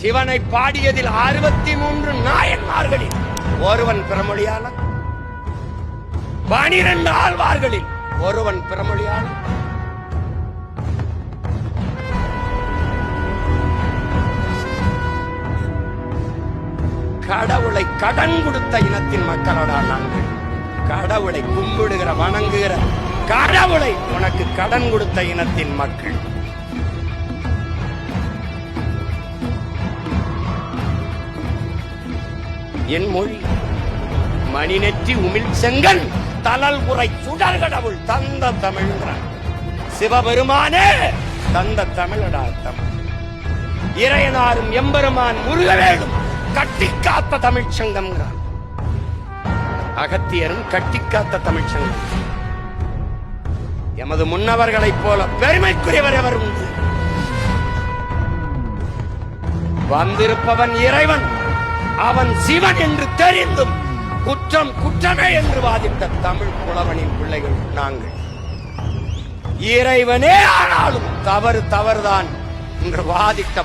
சிவனை பாடியதில் அறுபத்தி மூன்று நாயன்மார்களில் ஒருவன் பிரமொழியான பனிரெண்டு ஆழ்வார்களில் ஒருவன் பிரமொழியான கடவுளை கடன் கொடுத்த இனத்தின் மக்களடா நாங்கள். கடவுளை கும்பிடுகிற வணங்குகிற கடவுளை உனக்கு கடன் கொடுத்த இனத்தின் மக்கள். என் மொழி. மணிநெற்றி உமிழ் செங்கன் தலல் உரை சுடர் கடவுள் தந்த தமிழ்கிறான் சிவபெருமானே தந்த தமிழடா தமிழ். இறையனாரும் எம்பெருமான் முருகவேடும் கட்டி காத்த தமிழ்ச்சங்கம் அகத்தியரும் கட்டி காத்த தமிழ்ச்சங்கம் எமது முன்னவர்களைப் போல பெருமைக்குரியவர் எவர் உண்டு? வந்திருப்பவன் இறைவன் அவன் சிவன் என்று தெரிந்தும் குற்றம் குற்றமே என்று வாதிட்ட தமிழ் புலவனின் பிள்ளைகள் நாங்கள். இறைவனே ஆனாலும் தவறு தவறுதான் என்று வாதிட்ட